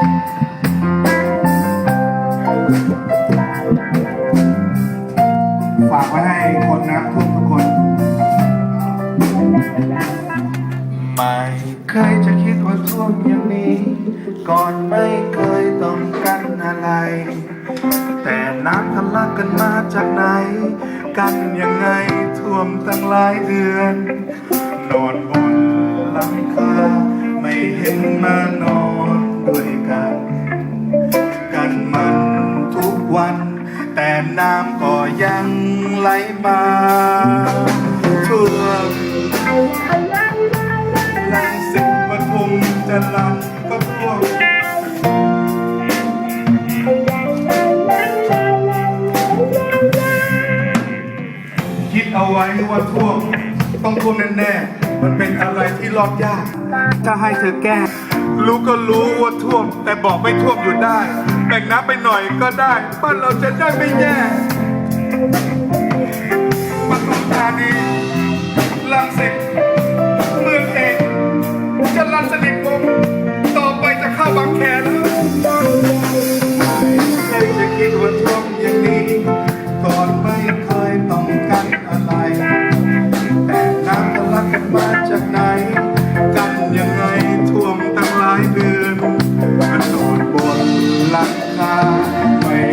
ฝากไว้ให้คนน้ำท่วมทุกคน ไม่เคยจะคิดว่าท่วมอย่างนี้ ก่อนไม่เคยต้องกันอะไร แต่น้ำทะลักกันมาจากไหน กันยังไงท่วมตั้งหลายเดือน นอนบน แต่น้ำก็ยังไหลมาท่วมลังสิตปทุมจะลังก็ท่วมคิดเอาไว้ว่าท่วมต้องท่วมแน่ๆ มันเป็นอะไรที่รอดยาก ถ้าให้เธอแก้ รู้ก็รู้ว่าท่วม แต่บอกไม่ท่วมอยู่ได้ แบ่งน้ำไปหน่อยก็ได้ บ้านเราจะได้ไม่แย่ปทุมธานีลังสิตเมืองเอกจะรันสนิทวงต่อไปจะเข้าบางแคแล้วเคยจะคิดว่าท่วมอย่างนี้ ก่อนไม่เคยต้องกันอะไร แต่น้ำทะลักมาจากไหน กันยังไงท่วมตั้งหลายเดือนมันโดนบน ลังคาไม่